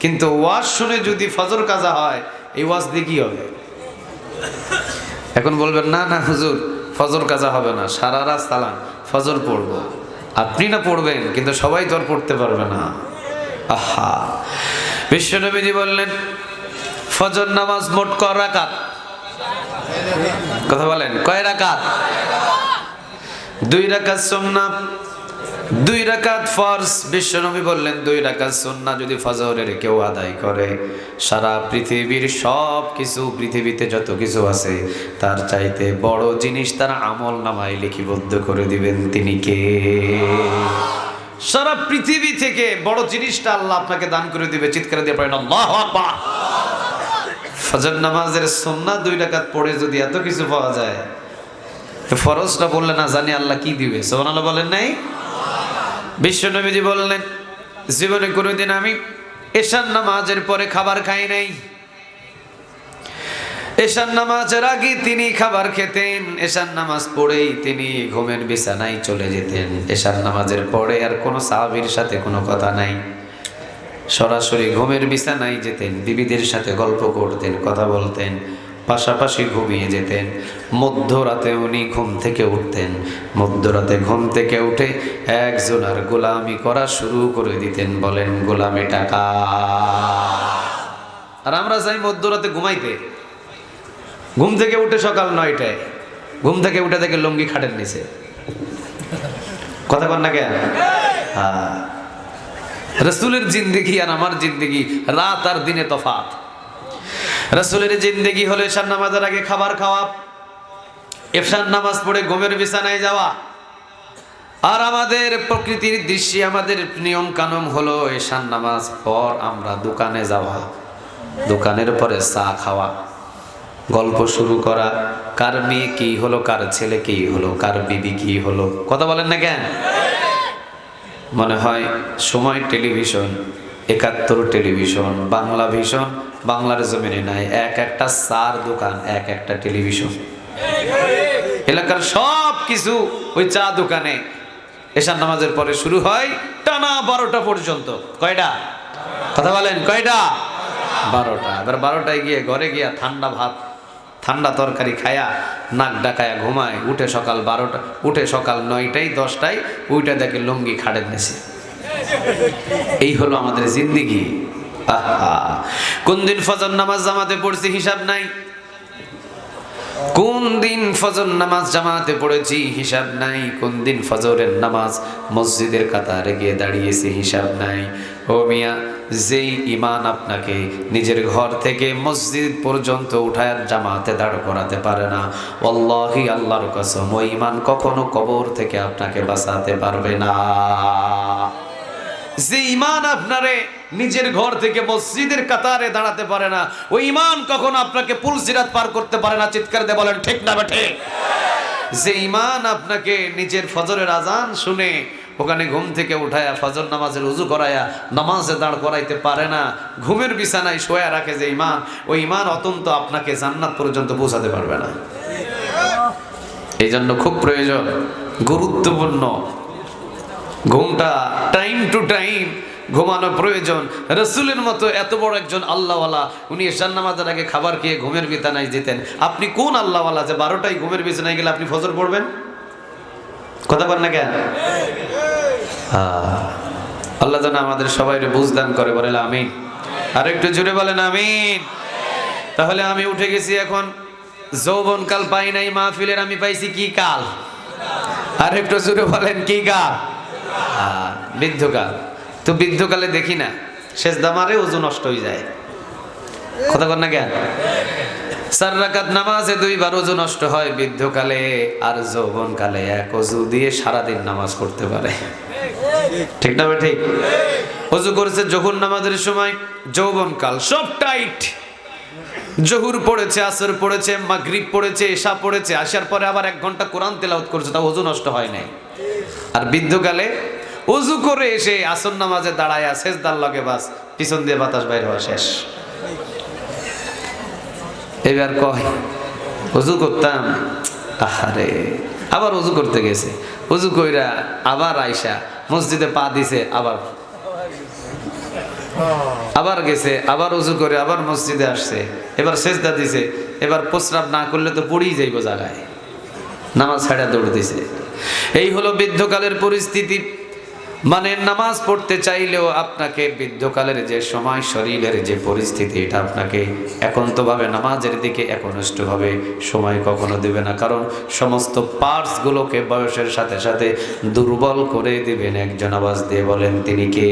কিন্তু ওয়াজ শুনে যদি ফজর কাজা হয়, এই ওয়াজ দিয়ে কি হবে? এখন বলবেন, না না, হুজুর, ফজর কাজা হবে না, সারা রাত সালান ফজর পড়ব। আপনি না পড়বেন, কিন্তু সবাই তো আর পড়তে পারবে না। আহা! বিশ্বনবীজি বললেন, ফজর নামাজ মোট ক রাকাত? কথা বলেন, কয় রাকাত? দুই রাকাত সুন্নাত দুই রাকাত ফরজ। বিশ্বনবী বললেন, দুই রাকাত সুন্নাহ যদি ফজরের কেউ আদায় করে, সারা পৃথিবীর সব কিছু পৃথিবীতে যত কিছু আছে, তার চাইতে বড় জিনিস তার আমল নামায় লিখিবদ্ধ করে দিবেন তিনি কে? সারা পৃথিবী থেকে বড় জিনিসটা আল্লাহ আপনাকে দান করে দিবে, চিৎকার দিয়ে পড়েন, আল্লাহু ফজর নামাজের সুন্নাহ দুই রাকাত পড়ে যদি এত কিছু পাওয়া যায় ফরজটা বললে না জানি আল্লাহ কি দিবে? সোহানাল্লাহ বলেন নাই? বিশ্বনবীজি বললেন, জীবনে কোনোদিন আমি এশান নামাজের পরে খাবার খাই নাই। এশান নামাজের আগে তিনি খাবার খেতেন এশান নামাজ পড়েই তিনি ঘুমের বিছানায় চলে যেতেন। এশান নামাজের পরে আর কোনো সাহাবীর সাথে কোনো কথা নাই। সরাসরি ঘুমের বিছানায় যেতেন, বিবিদের সাথে গল্প করতেন, কথা বলতেন। পাশাপাশি ঘুমিয়ে যেতেন। মধ্যরাতে উনি ঘুম থেকে উঠতেন। মধ্যরাতে ঘুম থেকে উঠে একজনার গোলামি করা শুরু করে দিতেন, বলেন, গোলামি টাকা। আর আমরা যাই মধ্যরাতে ঘুমাইতে। ঘুম থেকে উঠে সকাল নয়টায়। ঘুম থেকে উঠে থেকে লুঙ্গি খাটের নিচে। কথা কন না কেন? হ্যাঁ। রসুলের জিন্দেগি আর আমার জিন্দেগি, রাত আর দিনে তফাত রসুলের জিন্দেগি হলো এশার নামাজের আগে খাবার খাওয়া এফসার নামাজ পড়ে ঘুমের বিছানায় যাওয়া। আর আমাদের প্রকৃতির দৃশ্যে আমাদের নিয়ম কানুন হলো এশার নামাজ পর আমরা দোকানে যাওয়া, দোকানের পরে চা খাওয়া, গল্প শুরু করা, কার মেয়ে কি হলো, কার ছেলে কি হলো, কার বিবি কি হলো, কথা বলেন না কেন? মনে হয় সময় টেলিভিশন একাত্তর টেলিভিশন, বাংলা ভিশন বাংলার জমিনে নাই। এক একটা সার দোকান, এক একটা টেলিভিশন। এলাকার সব কিছু ওই চা দোকানে। এশার নামাজের পরে শুরু হয় টানা বারোটা পর্যন্ত। কয়টা? কথা বলেন, কয়টা? বারোটা। এবার বারোটায় গিয়ে ঘরে গিয়া ঠান্ডা ভাত, ঠান্ডা তরকারি খায়া, নাক ডাকায়া ঘুমায়। উঠে সকাল বারোটা, উঠে সকাল নয়টায়, দশটায় উইটা দেখে লুঙ্গি খাড়ের নেছে। এই হলো আমাদের জিন্দিগি। কোন দিন ফজর নামাজ জামাতে পড়ছি হিসাব নাই। কোন দিন ফজর নামাজ জামাতে পড়েছি হিসাব নাই। কোন দিন ফজরের নামাজ মসজিদের কাতারে গিয়ে দাঁড়িয়েছি হিসাব নাই। ও মিয়া, যেই ইমান আপনাকে নিজের ঘর থেকে মসজিদ পর্যন্ত উঠায় জামাতে দাঁড় করাতে পারে না। অল্লাহি আল্লাহর কসম ওই ইমান কখনো কবর থেকে আপনাকে বাঁচাতে পারবে না। যে ইমান আপনারে নিজের ঘর থেকে মসজিদের কাতারে দাঁড়াতে পারে না, ওই ইমান কখনো আপনাকে পুল সিরাত পার করতে পারে না, চিৎকার দিয়ে বলেন, ঠিক না বেঠে। যে ইমান আপনাকে নিজের ফজরের আজান শুনে ওখানে ঘুম থেকে উঠায়া, ফজর নামাজের উজু করায়া, নামাজে দাঁড় করাইতে পারে না, ঘুমের বিছানায় শোয়া রাখে যে ইমান ওই ইমান অত্যন্ত আপনাকে জান্নাত পর্যন্ত পৌঁছাতে পারবে না। এই জন্য খুব প্রয়োজন, গুরুত্বপূর্ণ ঘুমটা টাইম টু টাইম ঘুমানো প্রয়োজন। রসুলের মতো এত বড় একজন আল্লাহওয়ালা, উনি এশান নামাজের আগে খাবার খেয়ে ঘুমের বিছানায় যেতেন। আপনি কোন আল্লাহওয়ালা যে বারোটায় ঘুমের বিছানায় গেলে আপনি ফজর পড়বেন? কথা বল না কেন? আল্লাহ যেন আমাদের সবাই বুঝদান করে, বলে আমিন। আর একটু জুড়ে বলেন আমিন। তাহলে আমি উঠে গেছি এখন। যৌবন কাল পাই নাই, মাহফিলের আমি পাইছি কি কাল? আর একটু জুড়ে বলেন কি কাল? বৃদ্ধকাল। তো বৃদ্ধকালে দেখি না, শেষ দামারে ওজু নষ্ট হয়ে যায়। কথা কর না কেন? নামাজে দুইবার ওজু নষ্ট হয় বৃদ্ধকালে আর এক অজু দিয়ে সারাদিন নামাজ পারে। ঠিক না ঠিক অজু করেছে যখন নামাজের সময়, যৌবনকাল সব টাইট। জহুর পড়েছে, আসর পড়েছে, মাগরিব পড়েছে, এশা পড়েছে, আসার পরে আবার এক ঘণ্টা কোরআন তেলাওত করেছে তা ওজু নষ্ট হয় নাই। আর বৃদ্ধকালে উজু করে এসে আসন নামাজে দাঁড়ায় শেষ দাল লগে বাস, পিছন দিয়ে বাতাস বাইর হওয়া শেষ। এবার কয়, উজু করতাম? আহারে, আবার উজু করতে গেছে। উজু কইরা আবার আইসা মসজিদে পা দিছে, আবার। আবার গেছে, আবার উজু করে আবার মসজিদে আসছে। এবার সেজদা দিছে, এবার প্রস্রাব না করলে তো পড়েই যাইব জায়গায়। নামাজ ছাড়া দৌড় দিছে। এই হলো বৃদ্ধকালের পরিস্থিতি। মানে নামাজ পড়তে চাইলেও আপনাকে বৃদ্ধকালের যে সময়, শরীরের যে পরিস্থিতি, এটা আপনাকে একান্তভাবে নামাজের দিকে একনিষ্ঠভাবে সময় কখনো দেবে না। কারণ সমস্ত পার্টসগুলোকে বয়সের সাথে সাথে দুর্বল করে দিবেন। একজন আওয়াজ দিয়ে বলেন, তিনি কে?